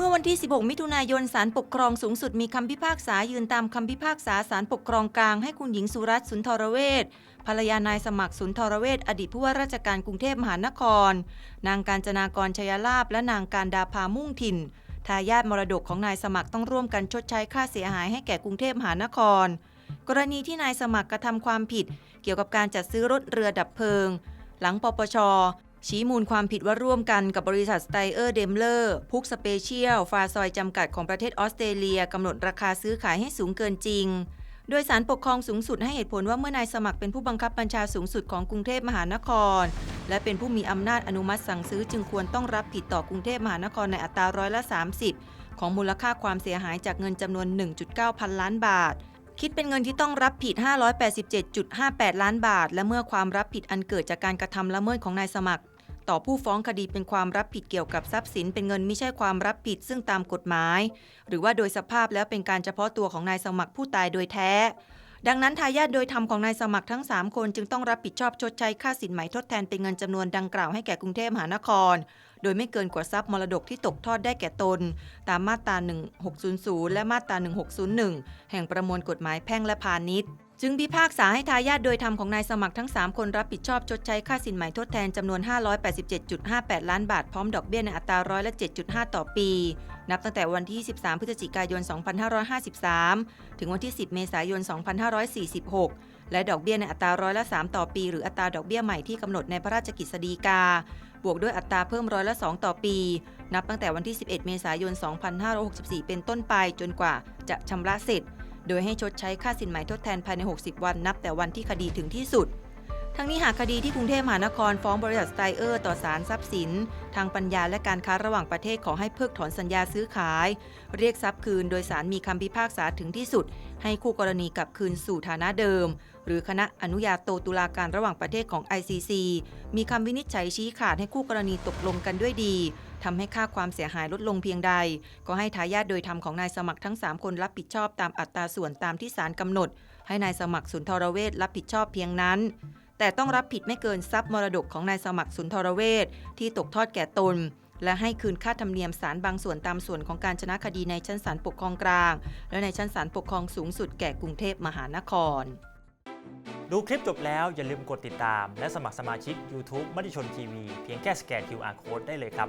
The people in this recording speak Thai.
เมื่อวันที่ 16 มิถุนายนศาลปกครองสูงสุดมีคำพิพากษายืนตามคำพิพากษาศาลปกครองกลางให้คุณหญิงสุรัตน์สุนทรเวชภรรยานายสมัครสุนทรเวชอดีตผู้ว่าราชการกรุงเทพมหานคร นางการจนากรชยลาภและนางการดาภามุ่งถิ่นทายาทมรดกของนายสมัครต้องร่วมกันชดใช้ค่าเสียหายให้แก่กรุงเทพมหานคร กรณีที่นายสมัครกระทำความผิด เกี่ยวกับการจัดซื้อรถเรือดับเพลิง หลังปปช ชี้มูลความผิดว่าร่วมกันกับบริษัทสไตเออร์เดมเลอร์พุกสเปเชียล ฟาซอยจำกัดของประเทศออสเตรเลียกำหนดราคาซื้อขายให้สูงเกินจริง โดยสารปกครองสูงสุดให้เหตุผลว่าเมื่อนายสมัครเป็นผู้บังคับบัญชาสูงสุดของกรุงเทพมหานคร และเป็นผู้มีอำนาจอนุมัติสั่งซื้อจึงควรต้องรับผิดต่อกรุงเทพมหานครในอัตราร้อยละ 30 ของมูลค่าความเสียหายจากเงินจำนวน 1.9 พันล้านบาท คิดเป็นเงินที่ต้องรับผิด 587.58 ล้านบาท และเมื่อความรับผิดอันเกิดจากการกระทำละเมิดของนายสมัคร ต่อผู้ฟ้องคดีเป็นความรับผิดเกี่ยวกับทรัพย์สิน เป็นเงินไม่ใช่ความรับผิดซึ่งตามกฎหมาย หรือว่าโดยสภาพแล้วเป็นการเฉพาะตัวของนายสมัครผู้ตายโดยแท้ ดังนั้นทายาทโดยธรรมของนายสมัครทั้ง 3 คนจึงต้องรับผิดชอบชดใช้ค่าสินไหมทดแทนเป็นเงินจำนวนดังกล่าวให้แก่กรุงเทพมหานคร โดยไม่เกินกว่าทรัพย์มรดกที่ตกทอดได้แก่ตน ตามมาตรา 1600 และมาตรา 1601 แห่งประมวลกฎหมายแพ่งและพาณิชย์ จึงพิพากษาให้ทายาทโดยธรรมของนายสมัครทั้ง 3 คนรับผิดชอบชดใช้ค่าสินไหมทดแทนจำนวน 587.58 ล้านบาท พร้อมดอกเบี้ยในอัตราร้อยละ 7.5 ต่อปี นับตั้งแต่วันที่ 13 พฤศจิกายน 2553 ถึงวันที่ 10 เมษายน 2546 และดอกเบี้ยในอัตราร้อยละ 3 ต่อปี หรืออัตราดอกเบี้ยใหม่ที่กำหนดในพระราชกฤษฎีกา บวกด้วยอัตราเพิ่มร้อยละ 2 ต่อปี นับตั้งแต่วันที่ 11 เมษายน 2564 เป็นต้นไปจนกว่าจะชำระเสร็จ โดยให้ชดใช้ค่าสินไหมทดแทนภายใน 60 วันนับแต่วันที่คดีถึงที่สุด ทั้งนี้หากคดีที่กรุงเทพมหานครฟ้องบริษัทสไตเออร์ต่อศาลทรัพย์สิน ทางปัญญาและการค้าระหว่างประเทศขอให้เพิกถอนสัญญาซื้อขาย เรียกทรัพย์คืนโดยสารมีคำพิพากษาถึงที่สุด ให้คู่กรณีกลับคืนสู่ฐานะเดิม หรือคณะอนุญาโตตุลาการระหว่างประเทศของ ICC มีคำวินิจฉัยชี้ขาดให้คู่กรณีตกลงกันด้วยดี ทำให้ค่าความเสียหายลดลงเพียงใด ก็ให้ทายาทโดยธรรมของนายสมัครทั้ง 3 คนรับผิดชอบตามอัตราส่วนตามที่ศาลกำหนด ให้นายสมัครสุนทรเวชรับผิดชอบเพียงนั้น แต่ต้องรับผิดไม่เกินทรัพย์มรดกของนายสมัครสุนทรเวชที่ตกทอดแก่ตนและให้คืนค่าธรรมเนียมศาลบางส่วนตามส่วนของการชนะคดีในชั้นศาลปกครองกลาง และในชั้นศาลปกครองสูงสุดแก่กรุงเทพมหานคร ดูคลิปจบแล้วอย่าลืมกดติดตาม และสมัครสมาชิก YouTube มติชนทีวีเพียงแค่สแกน QR Code ได้เลยครับ